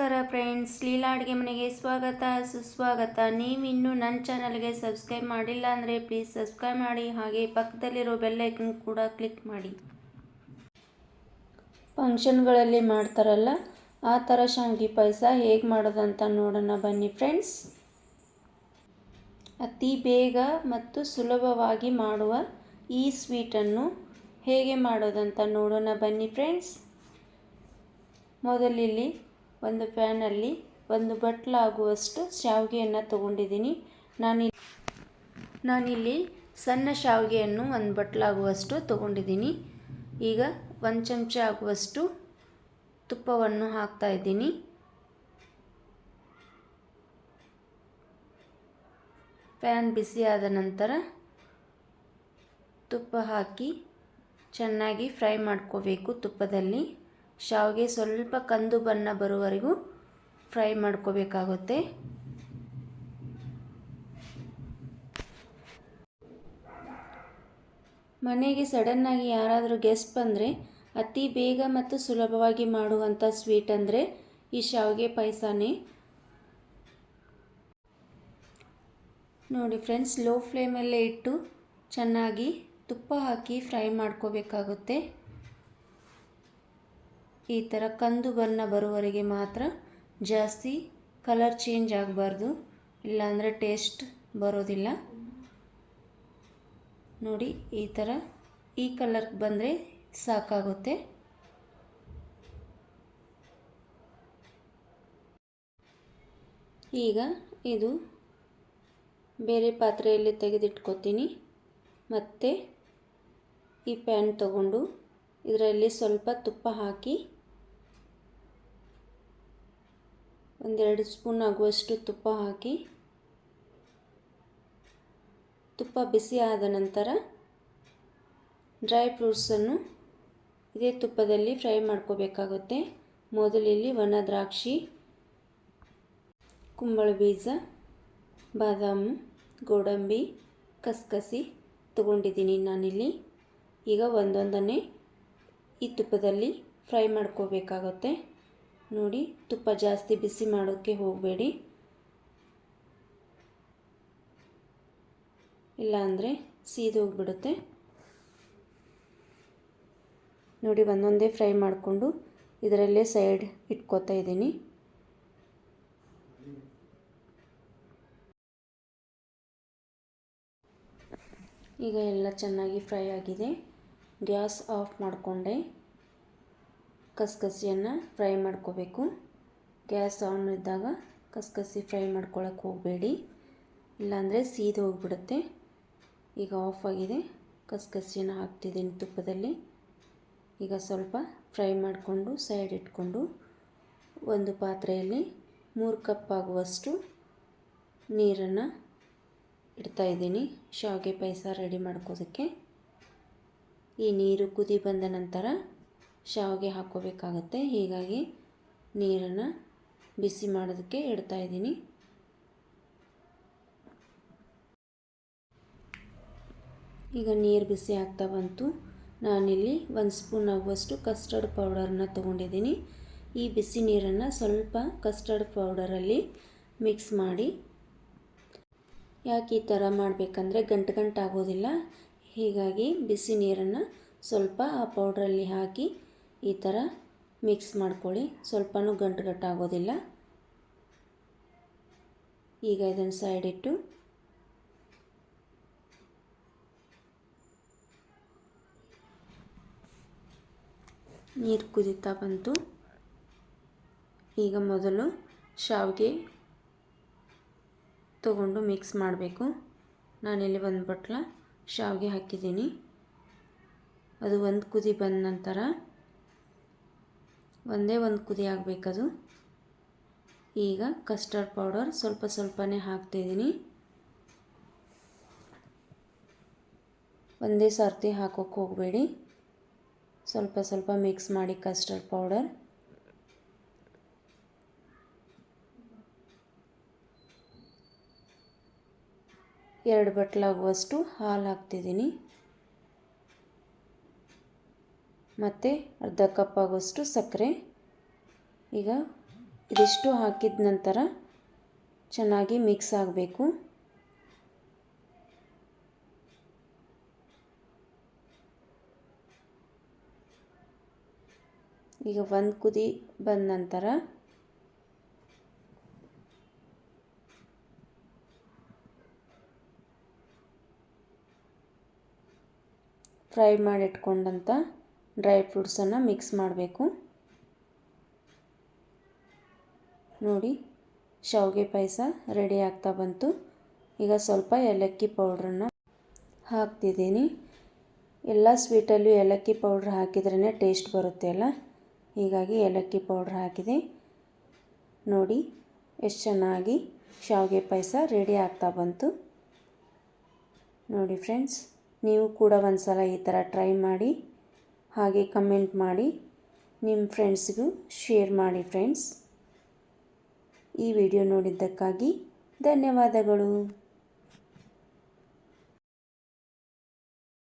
ನಮಸ್ಕಾರ ಫ್ರೆಂಡ್ಸ್, ಲೀಲಾ ಅಡುಗೆ ಮನೆಗೆ ಸ್ವಾಗತ, ಸುಸ್ವಾಗತ. ನೀವು ಇನ್ನೂ ನನ್ನ ಚಾನಲ್ಗೆ ಸಬ್ಸ್ಕ್ರೈಬ್ ಮಾಡಿಲ್ಲ ಅಂದರೆ ಪ್ಲೀಸ್ ಸಬ್ಸ್ಕ್ರೈಬ್ ಮಾಡಿ, ಹಾಗೆ ಪಕ್ಕದಲ್ಲಿರೋ ಬೆಲ್ಲೈಕನ್ ಕೂಡ ಕ್ಲಿಕ್ ಮಾಡಿ. ಫಂಕ್ಷನ್ಗಳಲ್ಲಿ ಮಾಡ್ತಾರಲ್ಲ, ಆ ಥರ ಶಾಂಗಿ ಪಾಯಸ ಹೇಗೆ ಮಾಡೋದಂತ ನೋಡೋಣ ಬನ್ನಿ ಫ್ರೆಂಡ್ಸ್. ಅತಿ ಬೇಗ ಮತ್ತು ಸುಲಭವಾಗಿ ಮಾಡುವ ಈ ಸ್ವೀಟನ್ನು ಹೇಗೆ ಮಾಡೋದಂತ ನೋಡೋಣ ಬನ್ನಿ ಫ್ರೆಂಡ್ಸ್. ಮೊದಲಿಲ್ಲಿ ಒಂದು ಪ್ಯಾನಲ್ಲಿ ಒಂದು ಬಟ್ಲಾಗುವಷ್ಟು ಶಾವಿಗೆಯನ್ನು ತೊಗೊಂಡಿದ್ದೀನಿ. ನಾನಿಲ್ಲಿ ನಾನಿಲ್ಲಿ ಸಣ್ಣ ಶಾವಿಗೆಯನ್ನು ಒಂದು ಬಟ್ಲಾಗುವಷ್ಟು ತೊಗೊಂಡಿದ್ದೀನಿ. ಈಗ ಒಂದು ಚಮಚ ಆಗುವಷ್ಟು ತುಪ್ಪವನ್ನು ಹಾಕ್ತಾ ಇದ್ದೀನಿ. ಪ್ಯಾನ್ ಬಿಸಿ ಆದ ನಂತರ ತುಪ್ಪ ಹಾಕಿ ಚೆನ್ನಾಗಿ ಫ್ರೈ ಮಾಡ್ಕೋಬೇಕು ತುಪ್ಪದಲ್ಲಿ. ಶಾವಿಗೆ ಸ್ವಲ್ಪ ಕಂದು ಬಣ್ಣ ಬರುವವರೆಗೂ ಫ್ರೈ ಮಾಡ್ಕೋಬೇಕಾಗುತ್ತೆ. ಮನೆಗೆ ಸಡನ್ನಾಗಿ ಯಾರಾದರೂ ಗೆಸ್ಟ್ ಬಂದರೆ ಅತಿ ಬೇಗ ಮತ್ತು ಸುಲಭವಾಗಿ ಮಾಡುವಂಥ ಸ್ವೀಟ್ ಅಂದರೆ ಈ ಶಾವಿಗೆ ಪಾಯಸನೇ. ನೋಡಿ ಫ್ರೆಂಡ್ಸ್, ಲೋ ಫ್ಲೇಮಲ್ಲೇ ಇಟ್ಟು ಚೆನ್ನಾಗಿ ತುಪ್ಪ ಹಾಕಿ ಫ್ರೈ ಮಾಡ್ಕೋಬೇಕಾಗುತ್ತೆ. ಈ ಥರ ಕಂದು ಬಣ್ಣ ಬರುವವರೆಗೆ ಮಾತ್ರ ಜಾಸ್ತಿ ಕಲರ್ ಚೇಂಜ್ ಆಗಬಾರ್ದು. ಇಲ್ಲಾಂದರೆ ಟೇಸ್ಟ್ ಬರೋದಿಲ್ಲ. ನೋಡಿ ಈ ಥರ ಈ ಕಲರ್ ಬಂದರೆ ಸಾಕಾಗುತ್ತೆ. ಈಗ ಇದು ಬೇರೆ ಪಾತ್ರೆಯಲ್ಲಿ ತೆಗೆದಿಟ್ಕೋತೀನಿ. ಮತ್ತು ಈ ಪ್ಯಾನ್ ತಗೊಂಡು ಇದರಲ್ಲಿ ಸ್ವಲ್ಪ ತುಪ್ಪ ಹಾಕಿ ಒಂದೆರಡು ಸ್ಪೂನ್ ಆಗುವಷ್ಟು ತುಪ್ಪ ಹಾಕಿ ತುಪ್ಪ ಬಿಸಿ ಆದ ನಂತರ ಡ್ರೈ ಫ್ರೂಟ್ಸನ್ನು ಇದೇ ತುಪ್ಪದಲ್ಲಿ ಫ್ರೈ ಮಾಡ್ಕೋಬೇಕಾಗುತ್ತೆ. ಮೊದಲಿಲ್ಲಿ ಒಣ ದ್ರಾಕ್ಷಿ, ಕುಂಬಳ ಬೀಜ, ಬಾದಾಮು, ಗೋಡಂಬಿ, ಕಸಕಸಿ ತಗೊಂಡಿದ್ದೀನಿ ನಾನಿಲ್ಲಿ. ಈಗ ಒಂದೊಂದನ್ನೇ ಈ ತುಪ್ಪದಲ್ಲಿ ಫ್ರೈ ಮಾಡ್ಕೋಬೇಕಾಗುತ್ತೆ. ನೋಡಿ, ತುಪ್ಪ ಜಾಸ್ತಿ ಬಿಸಿ ಮಾಡೋಕ್ಕೆ ಹೋಗಬೇಡಿ. ಇಲ್ಲಾಂದರೆ ಸೀದೋಗ್ಬಿಡುತ್ತೆ ನೋಡಿ, ಒಂದೊಂದೇ ಫ್ರೈ ಮಾಡಿಕೊಂಡು ಇದರಲ್ಲೇ ಸೈಡ್ ಇಟ್ಕೋತಾ ಇದ್ದೀನಿ. ಈಗ ಎಲ್ಲ ಚೆನ್ನಾಗಿ ಫ್ರೈ ಆಗಿದೆ. ಗ್ಯಾಸ್ ಆಫ್ ಮಾಡಿಕೊಂಡೆ ಕಸಕಸಿಯನ್ನು ಫ್ರೈ ಮಾಡ್ಕೋಬೇಕು. ಗ್ಯಾಸ್ ಆನ್ ಇದ್ದಾಗ ಕಸಕಸಿ ಫ್ರೈ ಮಾಡ್ಕೊಳಕ್ಕೆ ಹೋಗಬೇಡಿ. ಇಲ್ಲಾಂದರೆ ಸೀದು ಹೋಗಿಬಿಡುತ್ತೆ. ಈಗ ಆಫ್ ಆಗಿದೆ. ಕಸಕಸಿಯನ್ನು ಹಾಕ್ತಿದ್ದೀನಿ ತುಪ್ಪದಲ್ಲಿ. ಈಗ ಸ್ವಲ್ಪ ಫ್ರೈ ಮಾಡಿಕೊಂಡು ಸೈಡ್ ಇಟ್ಕೊಂಡು ಒಂದು ಪಾತ್ರೆಯಲ್ಲಿ ಮೂರು ಕಪ್ ಆಗುವಷ್ಟು ನೀರನ್ನು ಇಡ್ತಾಯಿದ್ದೀನಿ ಶಾವಿಗೆ ಪಾಯಸ ರೆಡಿ ಮಾಡ್ಕೋದಕ್ಕೆ. ಈ ನೀರು ಕುದಿ ಬಂದ ನಂತರ ಶಾವಿಗೆ ಹಾಕ್ಕೋಬೇಕಾಗತ್ತೆ. ಹೀಗಾಗಿ ನೀರನ್ನು ಬಿಸಿ ಮಾಡೋದಕ್ಕೆ ಇಡ್ತಾ ಇದ್ದೀನಿ. ಈಗ ನೀರು ಬಿಸಿ ಆಗ್ತಾ ಬಂತು. ನಾನಿಲ್ಲಿ ಒಂದು ಸ್ಪೂನ್ ಆಗುವಷ್ಟು ಕಸ್ಟರ್ಡ್ ಪೌಡರನ್ನ ತೊಗೊಂಡಿದ್ದೀನಿ. ಈ ಬಿಸಿ ನೀರನ್ನು ಸ್ವಲ್ಪ ಕಸ್ಟರ್ಡ್ ಪೌಡರಲ್ಲಿ ಮಿಕ್ಸ್ ಮಾಡಿ ಯಾಕೆ ಈ ಥರ ಮಾಡಬೇಕಂದ್ರೆ ಗಂಟು ಗಂಟು ಆಗೋದಿಲ್ಲ ಹೀಗಾಗಿ ಬಿಸಿ ನೀರನ್ನು ಸ್ವಲ್ಪ ಆ ಪೌಡ್ರಲ್ಲಿ ಹಾಕಿ ಈ ಥರ ಮಿಕ್ಸ್ ಮಾಡ್ಕೊಳ್ಳಿ. ಸ್ವಲ್ಪನೂ ಗಂಟು ಗಟ್ಟಾಗೋದಿಲ್ಲ ಈಗ ಇದನ್ನು ಸೈಡ್ ಇಟ್ಟು ನೀರು ಕುದೀತಾ ಬಂತು. ಈಗ ಮೊದಲು ಶಾವಿಗೆ ತಗೊಂಡು ಮಿಕ್ಸ್ ಮಾಡಬೇಕು. ನಾನಿಲ್ಲಿ ಒಂದು ಬಟ್ಲ ಶಾವಿಗೆ ಹಾಕಿದ್ದೀನಿ. ಅದು ಒಂದು ಕುದಿ ಬಂದ ನಂತರ ಒಂದೇ ಒಂದು ಕುದಿ ಆಗಬೇಕದು. ಈಗ ಕಸ್ಟರ್ಡ್ ಪೌಡರ್ ಸ್ವಲ್ಪ ಸ್ವಲ್ಪನೇ ಹಾಕ್ತಿದ್ದೀನಿ ಒಂದೇ ಸರ್ತಿ ಹಾಕೋಕೆ ಹೋಗಬೇಡಿ. ಸ್ವಲ್ಪ ಸ್ವಲ್ಪ ಮಿಕ್ಸ್ ಮಾಡಿ ಕಸ್ಟರ್ಡ್ ಪೌಡರ್ ಎರಡು ಬಟ್ಲಾಗುವಷ್ಟು ಹಾಲು ಹಾಕ್ತಿದ್ದೀನಿ. ಮತ್ತು ಅರ್ಧ ಕಪ್ ಆಗುವಷ್ಟು ಸಕ್ಕರೆ. ಈಗ ಇದಿಷ್ಟು ಹಾಕಿದ ನಂತರ ಚೆನ್ನಾಗಿ ಮಿಕ್ಸ್ ಆಗಬೇಕು. ಈಗ ಒಂದು ಕುದಿ ಬಂದ ನಂತರ ಫ್ರೈ ಮಾಡಿಟ್ಕೊಂಡಂಥ ಡ್ರೈ ಫ್ರೂಟ್ಸನ್ನು ಮಿಕ್ಸ್ ಮಾಡಬೇಕು. ನೋಡಿ, ಶಾವಿಗೆ ಪಾಯಸ ರೆಡಿ ಆಗ್ತಾ ಬಂತು. ಈಗ ಸ್ವಲ್ಪ ಏಲಕ್ಕಿ ಪೌಡ್ರನ್ನು ಹಾಕ್ತಿದ್ದೀನಿ. ಎಲ್ಲ ಸ್ವೀಟಲ್ಲೂ ಏಲಕ್ಕಿ ಪೌಡ್ರ್ ಹಾಕಿದ್ರೇ ಟೇಸ್ಟ್ ಬರುತ್ತೆ ಅಲ್ಲ? ಹೀಗಾಗಿ ಏಲಕ್ಕಿ ಪೌಡ್ರ್ ಹಾಕಿದೆ. ನೋಡಿ, ಎಷ್ಟು ಚೆನ್ನಾಗಿ ಶಾವಿಗೆ ಪಾಯಸ ರೆಡಿ ಆಗ್ತಾ ಬಂತು. ನೋಡಿ ಫ್ರೆಂಡ್ಸ್ ನೀವು ಕೂಡ ಒಂದು ಸಲ ಈ ಥರ ಟ್ರೈ ಮಾಡಿ, ಹಾಗೆ ಕಮೆಂಟ್ ಮಾಡಿ, ನಿಮ್ಮ ಫ್ರೆಂಡ್ಸ್ಗೂ ಶೇರ್ ಮಾಡಿ ಫ್ರೆಂಡ್ಸ್. ಈ ವಿಡಿಯೋ ನೋಡಿದ್ದಕ್ಕಾಗಿ ಧನ್ಯವಾದಗಳು.